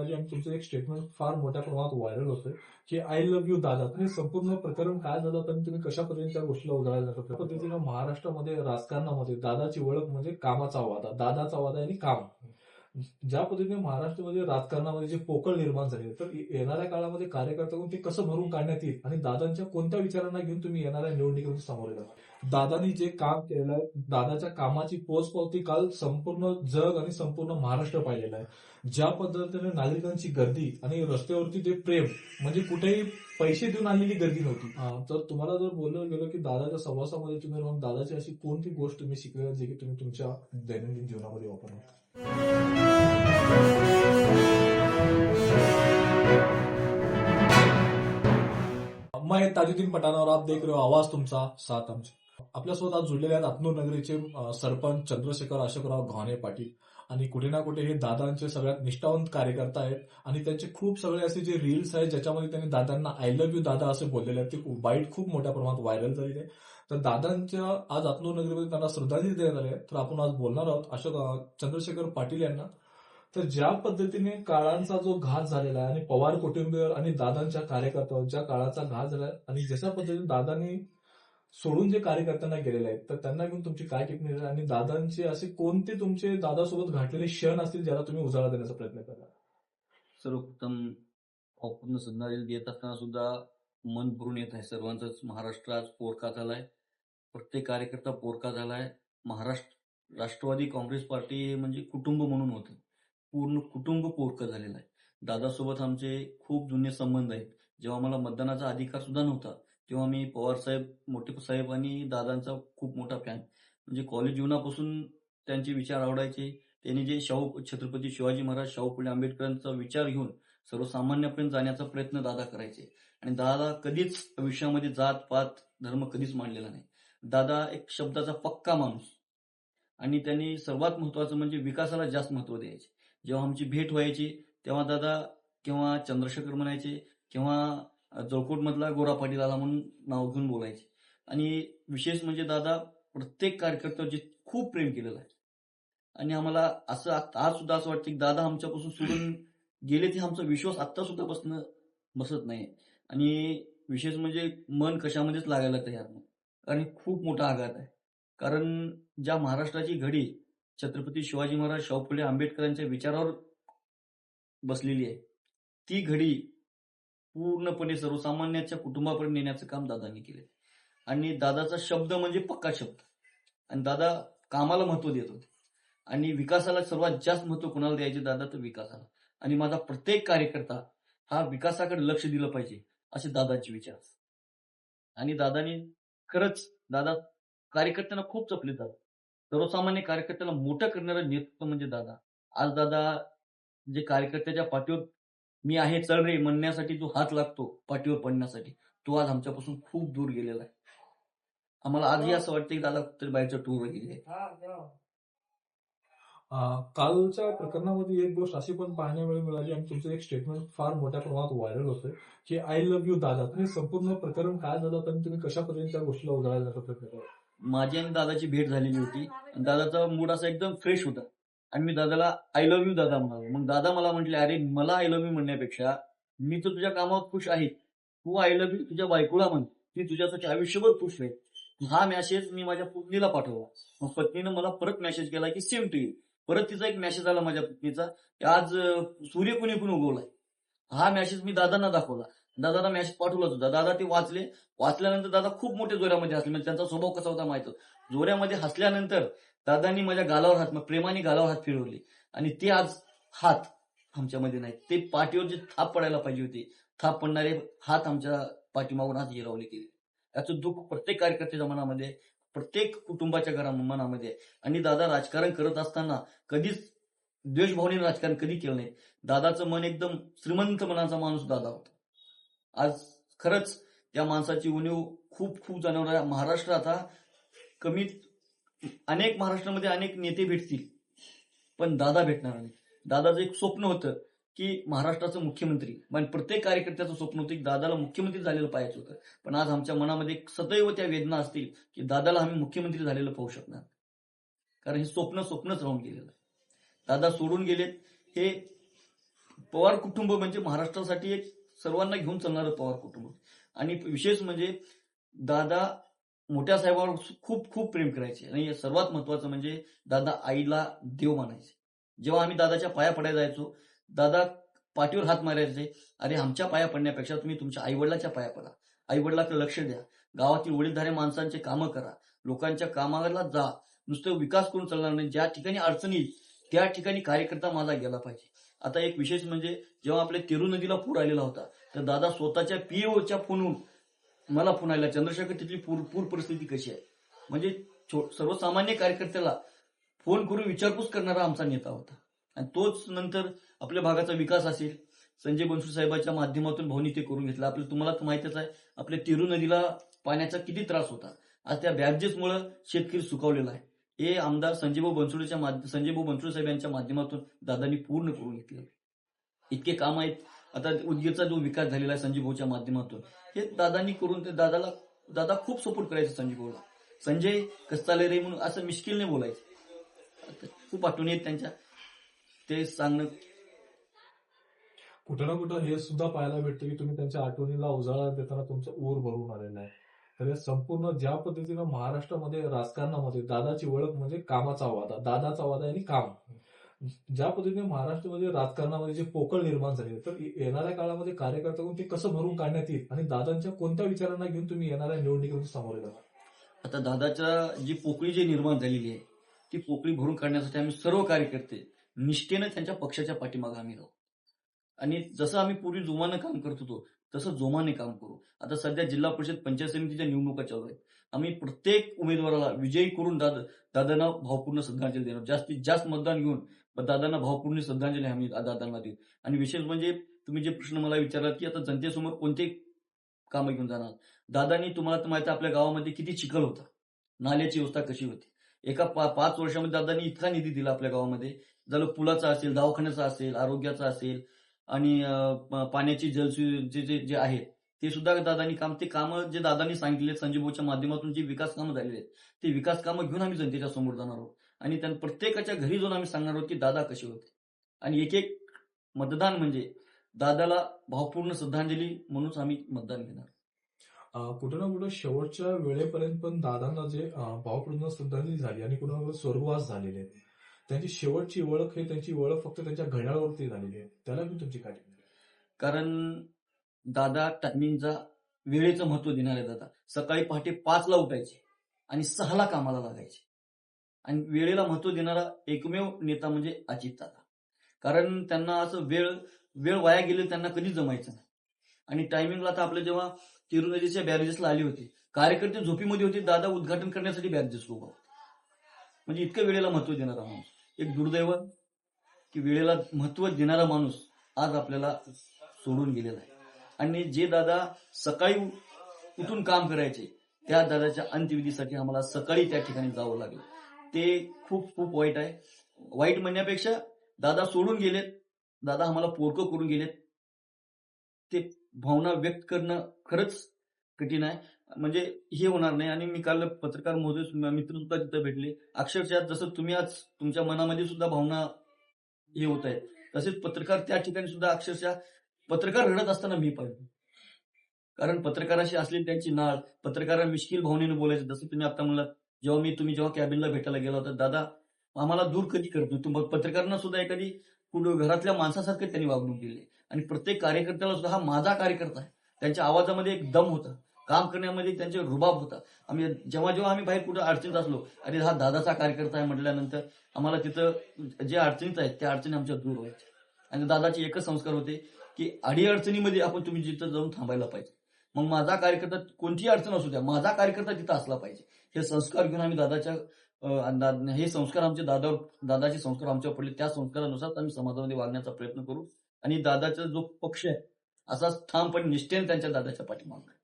म्हणजे तुमचं एक स्टेटमेंट फार मोठ्या प्रमाणात व्हायरल होतं की आय लव्ह यू दादा. हे संपूर्ण प्रकरण काय झालं आणि तुम्ही कशा पद्धतीने त्या गोष्टीला उजळायला जातात त्या पद्धतीनं महाराष्ट्रामध्ये राजकारणामध्ये दादाची ओळख म्हणजे कामाचा वादा. दादाचा वादा आणि काम. ज्या पद्धतीने महाराष्ट्रामध्ये राजकारणामध्ये जे पोकळ निर्माण झाले तर येणाऱ्या काळामध्ये कार्यकर्त्यांकडून ते कसं भरून काढण्यात येईल आणि दादांच्या कोणत्या विचारांना घेऊन तुम्ही येणाऱ्या निवडणुकीमध्ये सामोरे जाणार दादानी जे काम केलेलं आहे दादाच्या कामाची पोचपावती काल संपूर्ण जग आणि संपूर्ण महाराष्ट्र पाहिलेलं आहे. ज्या पद्धतीने नागरिकांची गर्दी आणि रस्त्यावरती ते प्रेम म्हणजे कुठेही पैसे देऊन आणलेली गर्दी नव्हती. तर तुम्हाला जर बोललं गेलं की दादाच्या सहवासामध्ये तुम्ही राहून दादाची अशी कोणती गोष्ट तुम्ही शिकलेली जे की तुम्ही तुमच्या दैनंदिन जीवनामध्ये वापरता मैं ताजुद्दीन पठाणावर आप देख रहे हो आवाज तुमचा साथ आमचा. आपल्यासोबत आज जुळलेले आहेत आत्नूर नगरीचे सरपंच चंद्रशेखर अशोकराव घाणे पाटील. आणि कुठे ना कुठे हे दादांचे सगळ्यात निष्ठावंत कार्यकर्ता आहेत. आणि त्यांचे खूप सगळे असे जे रील्स आहेत ज्याच्यामध्ये त्यांनी दादांना आय लव्ह यू दादा असे बोललेले आहेत ते वाईट खूप मोठ्या प्रमाणात व्हायरल झालेले आहे तर दादांच्या आज आत्मनगरीमध्ये त्यांना श्रद्धांजली देण्यात आली आहे. तर आपण आज बोलणार आहोत अशोक चंद्रशेखर पाटील यांना. तर ज्या पद्धतीने काळांचा जो घात झालेला आहे आणि पवार कुटुंबीय आणि दादांच्या कार्यकर्त्यावर ज्या काळाचा घात झाला आहे आणि जशा पद्धतीने दादांनी सोडून जे कार्यकर्त्यांना गेलेले आहेत तर त्यांना घेऊन तुमची काय टिप्पणी आणि दादांचे असे कोणते तुमचे दादासोबत घातलेले क्षण असतील ज्याला तुम्ही उजाळा देण्याचा प्रयत्न करा सर्वप्रथम अपूर्ण श्रद्धांजली देत असताना सुद्धा मन भरून येत आहे. सर्वांचंच महाराष्ट्र आज पोरका झालाय. प्रत्येक कार्यकर्ता पोरका झालाय. महाराष्ट्र राष्ट्रवादी काँग्रेस पार्टी म्हणजे कुटुंब म्हणून होतं. पूर्ण कुटुंब पोरकं झालेलं आहे. दादासोबत आमचे खूप जुने संबंध आहेत. जेव्हा मला मतदानाचा अधिकार सुद्धा नव्हता तेव्हा मी पवार साहेब मोठे साहेब आणि दादांचा खूप मोठा फॅन म्हणजे कॉलेज जीवनापासून त्यांचे विचार आवडायचे. त्यांनी जे शाहू छत्रपती शिवाजी महाराज शाहू फुले आंबेडकरांचा विचार घेऊन सर्वसामान्यपर्यंत जाण्याचा प्रयत्न दादा करायचे. आणि दादा कधीच आयुष्यामध्ये जात पात धर्म कधीच मांडलेला नाही. दादा एक शब्दाचा पक्का माणूस. आणि त्यांनी सर्वात महत्वाचं म्हणजे विकासाला जास्त महत्त्व द्यायचे. जेव्हा आमची भेट व्हायची तेव्हा दादा किंवा चंद्रशेखर म्हणायचे किंवा जळकोट गोरा पाटील आला म्हणून नाव घेऊन बोलायचे. आणि विशेष म्हणजे दादा प्रत्येक कार्यकर्त्यावर खूप प्रेम केलेलं आहे. आणि आम्हाला असं आत- आज सुद्धा असं वाटतं की दादा आमच्यापासून सोडून गेले ते आमचा विश्वास आत्ता सुद्धा बसणं बसत नाही. आणि विशेष म्हणजे मन कशामध्येच लागायला तयार नाही. आणि खूप मोठा आघात आहे. कारण ज्या महाराष्ट्राची घडी छत्रपती शिवाजी महाराज शाहू फुले आंबेडकरांच्या विचारावर बसलेली आहे ती घडी पूर्णपणे सर्वसामान्याच्या कुटुंबापर्यंत नेण्याचं काम दादांनी केले आणि दादाचा शब्द म्हणजे पक्का शब्द. आणि दादा कामाला महत्त्व देत होते. आणि विकासाला सर्वात जास्त महत्त्व कुणाला द्यायचे? दादा तर विकासाला. आणि माझा प्रत्येक कार्यकर्ता हा विकासाकडे लक्ष दिलं पाहिजे असे दादांचे विचार. आणि दादानी खरंच दादा कार्यकर्त्यांना खूप जपले जातात. सर्वसामान्य कार्यकर्त्याला मोठं करणारं नेतृत्व म्हणजे दादा. आज दादा जे कार्यकर्त्याच्या पाठीवर मी आहे चल रे म्हणण्यासाठी जो हात लागतो पाठीवर पडण्यासाठी तो आज आमच्यापासून खूप दूर गेलेला आहे. आम्हाला आजही असं वाटतं की दादा कुठेतरी बाहेरच्या टूरवर गेले अं, कालच्या प्रकरणामध्ये एक गोष्ट अशी पण पाहण्यावेळी मिळाली आणि तुमचं एक स्टेटमेंट फार मोठ्या प्रमाणात व्हायरल होतंय की आय लव्ह यू दादा. तुम्ही संपूर्ण प्रकरण काय झालं होतं आणि तुम्ही कशा पद्धतीने त्या गोष्टीला देण्याचा प्रयत्न करा माझी आणि दादाची भेट झालेली होती. आणि दादाचा मूड असा एकदम फ्रेश होता. आणि मी दादाला आय लव्ह यू दादा म्हणालो. मग दादा मला म्हटले अरे मला आय लव्ह यू म्हणण्यापेक्षा मी तर तुझ्या कामावर खुश आहे. तू आय लव्ह यू तुझ्या बायकोला म्हण. ती तुझ्यासाठी आयुष्यभर खुश आहे. हा मेसेज मी माझ्या पत्नीला पाठवला. मग पत्नीनं मला परत मेसेज केला की सेम टू यू परत तिचा एक मेसेज आला माझ्या पत्नीचा की आज सूर्य कुणी कुणी उगवलाय. हा मेसेज मी दादांना दाखवला. दादाला मेसेज पाठवला होता दादा ते वाचले. वाचल्यानंतर दादा खूप मोठे जोऱ्यामध्ये हसले. म्हणजे त्यांचा स्वभाव कसा होता माहीत? जोऱ्यामध्ये हसल्यानंतर दादांनी माझ्या गालावर हात मग प्रेमाने गालावर हात फिरवले. आणि ते आज हात आमच्यामध्ये नाही ते पाठीवर जे थाप पडायला पाहिजे होते थाप पडणारे हात आमच्या पाठीमागून हात हिरावले गेले. याचं दुःख प्रत्येक कार्यकर्त्याच्या मनामध्ये प्रत्येक कुटुंबाच्या घरा मनामध्ये. आणि दादा राजकारण करत असताना कधीच द्वेषभावनेने राजकारण कधी केलं नाही. दादाचं मन एकदम श्रीमंत मनाचा माणूस दादा होता. आज खरंच त्या माणसाची उणीव खूप खूप जाणवणार आहे आता कमीत अनेक महाराष्ट्रामध्ये अनेक नेते भेटतील पण दादा भेटणार नाही दादाचं एक स्वप्न होतं की महाराष्ट्राचं मुख्यमंत्री पण प्रत्येक कार्यकर्त्याचं स्वप्न होतं की दादाला मुख्यमंत्री झालेलं पाहायचं होतं. पण आज आमच्या मनामध्ये एक सदैव त्या वेदना असतील की दादाला आम्ही मुख्यमंत्री झालेलं पाहू शकणार. कारण हे स्वप्न स्वप्नच राहून गेलेलं. दादा सोडून गेलेत हे पवार कुटुंब म्हणजे महाराष्ट्रासाठी एक सर्वांना घेऊन चालणारं पवार कुटुंब. आणि विशेष म्हणजे दादा मोठ्या साहेबांवर खूप खूप प्रेम करायचे. आणि सर्वात महत्वाचं म्हणजे दादा आईला देव मानायचे. जेव्हा आम्ही दादाच्या पाया पडायला जायचो दादा पाठीवर हात मारायचे अरे आमच्या पाया पडण्यापेक्षा तुम्ही तुमच्या आईवडिलाच्या पाया पडा. आईवडिलाकडे लक्ष द्या. गावातील वडीलधारे माणसांचे कामं करा. लोकांच्या कामाला जा. नुसतं विकास करून चालणार नाही. ज्या ठिकाणी अडचणी येईल, त्या ठिकाणी कार्यकर्ता माझा गेला पाहिजे. आता एक विशेष म्हणजे जेव्हा आपल्या तेरू नदीला पूर आलेला होता तर दादा स्वतःच्या पीएओच्या फोनहून मला फोन आला चंद्रशेखर तिथली पूर पूर परिस्थिती कशी आहे? म्हणजे छो- सर्वसामान्य कार्यकर्त्याला फोन करून विचारपूस करणारा आमचा नेता होता. आणि तोच नंतर आपल्या भागाचा विकास असेल संजय बनसू साहेबांच्या माध्यमातून भाऊनी ते करून घेतलं. आपलं तुम्हाला तर माहितीच आहे आपल्या तिरु नदीला पाण्याचा किती त्रास होता. आज त्या बॅबजेसमुळे शेतकरी सुकावलेला आहे. हे आमदार संजयभाऊ बनसोडेच्या संजयभाऊ बनसोडे साहेब यांच्या माध्यमातून दादांनी पूर्ण करून घेतले इतके काम आहेत आता उदगीरचा जो विकास झालेला आहे संजय भाऊच्या माध्यमातून हे दादांनी करून ते दादाला दादा खूप सपोर्ट करायचे संजय भाऊला. संजय कस्ताले रे म्हणून असं मिश्किलने बोलायचे. खूप आठवणी आहेत त्यांच्या. ते सांगणं कुठं ना कुठं हे सुद्धा पाहायला भेटतं की तुम्ही त्यांच्या आठवणीला उजाळा देताना तुमचं ऊर भरून आलेलं आहे. तर हे संपूर्ण ज्या पद्धतीनं महाराष्ट्रामध्ये राजकारणामध्ये दादाची ओळख म्हणजे कामाचा वादा दादाचा वादा आणि काम. ज्या पद्धतीने महाराष्ट्रामध्ये राजकारणामध्ये जे पोकळ निर्माण झाले तर येणाऱ्या काळामध्ये कार्यकर्त्याकडून ते कसं भरून काढण्यात येईल आणि दादांच्या कोणत्या विचारांना घेऊन तुम्ही येणाऱ्या निवडणुकीमध्ये सामोरे जाणार? आता दादाच्या जी पोकळी जी निर्माण झालेली आहे ती पोकळी भरून काढण्यासाठी आम्ही सर्व कार्यकर्ते निष्ठेनं त्यांच्या पक्षाच्या पाठीमागे आम्ही राहू. आणि जसं आम्ही पूर्वी जोमानं काम करत होतो तसं जोमाने काम करू. आता सध्या जिल्हा परिषद पंचायत समितीच्या निवडणुका चालू आहेत. आम्ही प्रत्येक उमेदवाराला विजयी करून दादा दादांना भावपूर्ण श्रद्धांजली देणार. जास्तीत जास्त मतदान घेऊन दादांना भावपूर्ण श्रद्धांजली आम्ही दादांना देऊ आणि विशेष म्हणजे तुम्ही जे प्रश्न मला विचारलात की आता जनतेसमोर कोणते कामं घेऊन जाणार? दादांनी तुम्हाला तर माहिती आहे, आपल्या गावामध्ये किती चिखल होता. नाल्याची व्यवस्था कशी होती? एका पा- पाच वर्षामध्ये दादांनी इतका निधी दिला आपल्या गावामध्ये. झालं पुलाचा असेल दवाखान्याचा असेल आरोग्याचा असेल आणि पाण्याची जलसुचे जे जे जे आहेत ते सुद्धा दादांनी काम ते कामं जे दादांनी सांगितले संजय भाऊच्या माध्यमातून जे विकास कामं झालेले आहेत ते विकास कामं घेऊन आम्ही जनतेच्या समोर जाणार आहोत. आणि त्या प्रत्येकाच्या घरी जाऊन आम्ही सांगणार आहोत की दादा कसे होते. आणि एक एक मतदान म्हणजे दादाला भावपूर्ण श्रद्धांजली म्हणूनच आम्ही मतदान घेणार. कुठं ना कुठं शेवटच्या वेळेपर्यंत पण दादांना जे भावपूर्ण श्रद्धांजली झाली आणि कुठं ना कुठं स्वर्गवास झालेले आहेत. त्यांची शेवटची ओळख हे त्यांची ओळख फक्त त्यांच्या घड्याळावरती झालेली आहे. त्याला मी तुमची काय? कारण दादा टायमिंगचा वेळेचं महत्त्व देणारे दादा. सकाळी पहाटे पाचला उठायचे आणि सहाला कामाला लागायचे. आणि वेळेला महत्त्व देणारा एकमेव नेता म्हणजे अजित दादा कारण त्यांना असं वेळ वेळ वाया गेले त्यांना कधीच जमायचं नाही. आणि टायमिंगला आता आपलं जेव्हा तिरुनदीच्या बॅरेजेसला आली होती कार्यकर्ते झोपीमध्ये होते दादा उद्घाटन करण्यासाठी बॅरेजेस उभा म्हणजे इतकं वेळेला महत्त्व देणारा माणूस. एक दुर्दैव की वेळेला महत्त्व देणारा माणूस आज आपल्याला सोडून गेलेला आहे. आणि जे दादा सकाळी उठून काम करायचे त्या दादाच्या अंत्यविधीसाठी आम्हाला सकाळी त्या ठिकाणी जावं लागलं. ते खूप खूप वाईट आहे. वाईट म्हणण्यापेक्षा दादा सोडून गेलेत. दादा आम्हाला पोरकं करून गेलेत. ते भावना व्यक्त करणं खरंच कठीण आहे. म्हणजे हे होणार नाही. आणि मी काल पत्रकार महोदय मित्र सुद्धा तिथं भेटले. अक्षरशः जसं तुम्ही आज तुमच्या मनामध्ये सुद्धा भावना हे होत आहेत तसेच पत्रकार त्या ठिकाणी सुद्धा अक्षरशः पत्रकार रडत असताना मी पाहिजे कारण पत्रकाराशी असलेली त्यांची नाळ पत्रकारा मिश्किल भावनेने बोलायचं जसं तुम्ही आता म्हणलात जेव्हा मी तुम्ही जेव्हा कॅबिनला भेटायला गेला होता दादा आम्हाला दूर कधी करतो तुम्ही पत्रकारांना सुद्धा एखादी कुठं घरातल्या माणसासारखे त्यांनी वागणूक दिली. आणि प्रत्येक कार्यकर्त्याला सुद्धा हा माझा कार्यकर्ता आहे. त्यांच्या आवाजामध्ये एक दम होता. काम करण्यामध्ये त्यांचे रुबाब होता. आम्ही जेव्हा जेव्हा आम्ही बाहेर कुठं अडचणीत असलो अरे हा दादाचा कार्यकर्ता आहे म्हटल्यानंतर आम्हाला तिथं जे अडचणीत आहेत त्या अडचणी आमच्या दूर व्हायच्या. आणि दादाचे एकच संस्कार होते की अडी अडचणीमध्ये आपण तुम्ही जिथं जाऊन थांबायला पाहिजे. मग माझा कार्यकर्ता कोणतीही अडचण असू द्या माझा कार्यकर्ता तिथं असला पाहिजे. हे संस्कार घेऊन आम्ही दादाच्या अं, हे संस्कार आमचे दादा दादाचे संस्कार आमच्यावर पडले. त्या संस्कारानुसार आम्ही समाजामध्ये वागण्याचा प्रयत्न करू. आणि दादाचा जो पक्ष आहे असाच ठामपणे निष्ठेने त्यांच्या दादाच्या पाठीमागे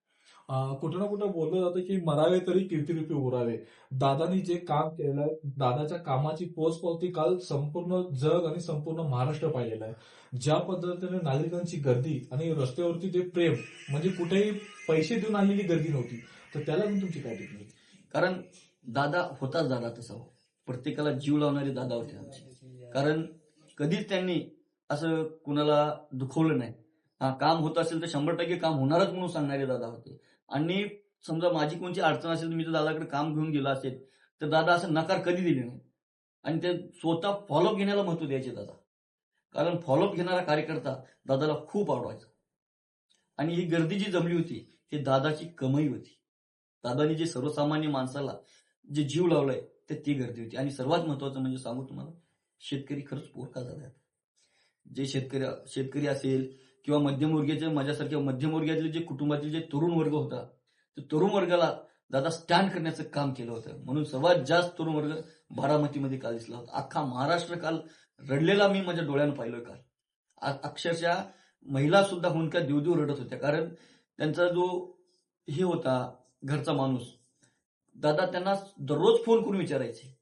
कुठं ना कुठं बोललं जातं की मरावे तरी कीर्तिरूपी उरावे. दादानी जे काम केलेलं आहे दादाच्या कामाची पोचपावती काल संपूर्ण जग आणि संपूर्ण महाराष्ट्र पाहिलेलं आहे. ज्या पद्धतीने नागरिकांची गर्दी आणि रस्त्यावरती जे प्रेम म्हणजे कुठेही पैसे देऊन आलेली गर्दी नव्हती तर त्याला तुमची काय टिप्पणी कारण दादा होताच दादा तसा. प्रत्येकाला जीव लावणारे दादा होते आमचे. कारण कधीच त्यांनी असं कुणाला दुखवलं नाही. हा काम होत असेल तर शंभर टक्के काम होणारच म्हणून सांगणारे दादा होते. आणि समजा माझी कोणती अडचण असेल तर मी जर दादाकडे काम घेऊन गेलो असेल तर दादा असं नकार कधी दिले नाही. आणि ते स्वतः फॉलोअप घेण्याला महत्त्व द्यायचे दादा. कारण फॉलोअप घेणारा कार्यकर्ता दादाला खूप आवडायचा. आणि ही गर्दी जी जमली होती ती दादाची कमाई होती. दादानी जे सर्वसामान्य माणसाला जे जीव लावलाय ते ती गर्दी होती. आणि सर्वात महत्वाचं म्हणजे सांगू तुम्हाला शेतकरी खरंच पोरका झाला आहे. जे शेतकरी शेतकरी असेल किंवा मध्यमवर्गीय माझ्यासारख्या मध्यमवर्गीयातले जे कुटुंबातील जे तरुण वर्ग होता ते तरुण वर्गाला दादा स्टँड करण्याचं काम केलं होतं. म्हणून सर्वात जास्त तरुण वर्ग बारामतीमध्ये काल दिसला होता. अख्खा महाराष्ट्र काल रडलेला मी माझ्या डोळ्यानं पाहिलं काल. अक्षरशः महिला सुद्धा होऊन देवदेव रडत होत्या. कारण त्यांचा जो हे होता घरचा माणूस. दादा त्यांना दररोज फोन करून विचारायचे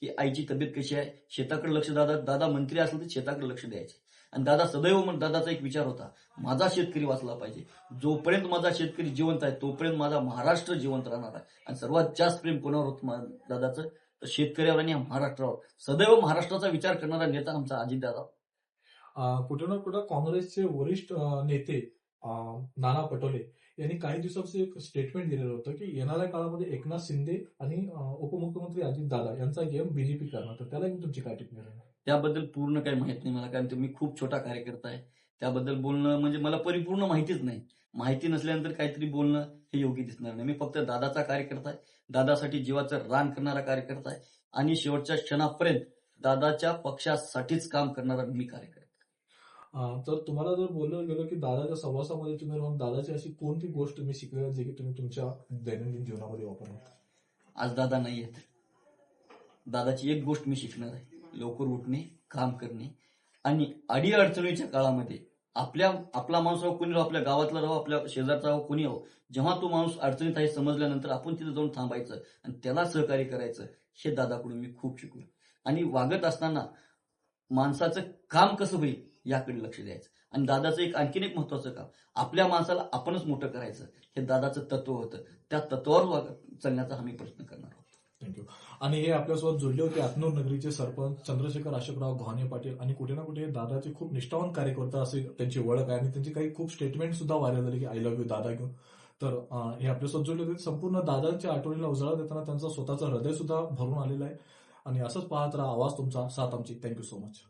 की आईची तब्येत कशी आहे? शेताकडे लक्ष दादा दादा मंत्री असले तर शेताकडे लक्ष द्यायचे. आणि दादा सदैव मग दादाचा एक विचार होता माझा शेतकरी वाचला पाहिजे. जोपर्यंत माझा शेतकरी जिवंत आहे तोपर्यंत माझा महाराष्ट्र जिवंत राहणार आहे. आणि सर्वात जास्त प्रेम कोणावर होत मा- दादाचं? तर शेतकऱ्यावर आणि महाराष्ट्रावर. सदैव महाराष्ट्राचा विचार करणारा नेता आमचा अजितदादा. दादा कुठे ना कुठं काँग्रेसचे वरिष्ठ नेते नाना पटोले यांनी काही दिवसाचं एक स्टेटमेंट दिलेलं होतं की येणाऱ्या काळामध्ये एकनाथ शिंदे आणि उपमुख्यमंत्री अजित दादा यांचा गेम बीजेपी करणार. तर त्याला तुमची काय टिप्पणी त्याबद्दल पूर्ण काही माहीत नाही मला कारण ते मी खूप छोटा कार्यकर्ता आहे. त्याबद्दल बोलणं म्हणजे मला परिपूर्ण माहितीच नाही. माहिती नसल्यानंतर काहीतरी बोलणं हे योग्य दिसणार नाही. मी फक्त दादाचा कार्यकर्ता आहे. दादासाठी जीवाचं रान करणारा कार्यकर्ता आहे. आणि शेवटच्या क्षणापर्यंत दादाच्या पक्षासाठीच काम करणारा मी कार्यकर्ता आहे. तर तुम्हाला जर बोललं गेलं की दादाच्या सहवासामध्ये तुम्ही राहून दादाची अशी कोणती गोष्ट तुम्ही शिकले जे की तुम्ही तुमच्या दैनंदिन जीवनामध्ये वापरणार? आज दादा नाही आहेत. दादाची एक गोष्ट मी शिकणार आहे. लवकर उठणे काम करणे आणि अडीअडचणीच्या काळामध्ये आपल्या आपला माणूस राहो कोणी राहो आपल्या गावातला राहो आपल्या शेजारचा राहो कोणी राहो जेव्हा तो माणूस अडचणीत आहे समजल्यानंतर आपण तिथे जाऊन थांबायचं आणि त्याला सहकार्य करायचं हे दादाकडून मी खूप शिकलो. आणि वागत असताना माणसाचं काम कसं होईल? याकडे लक्ष द्यायचं. आणि दादाचं एक आणखीन एक महत्वाचं काम आपल्या माणसाला आपणच मोठं करायचं. हे दादाचं तत्व होतं. त्या तत्वावर चलण्याचा चालण्याचा आम्ही प्रयत्न करणार आहोत. थँक्यू आणि हे आपल्यासोबत जोडले होते आत्नूर नगरीचे सरपंच चंद्रशेखर अशोकराव घाणे पाटील आणि कुठे ना कुठे दादाचे खूप निष्ठावान कार्यकर्ता असे त्यांची ओळख आहे आणि त्यांची काही खूप स्टेटमेंट सुद्धा व्हायरल झाली की आय लव्ह यू दादा घेऊन. तर हे आपल्यासोबत जोडले होते. संपूर्ण दादांच्या आठवणीला उजाळा देताना त्यांचा स्वतःचं हृदय सुद्धा भरून आलेला आहे. आणि असंच पाहत राहा आवाज तुमचा साथ आमची. Thank you so much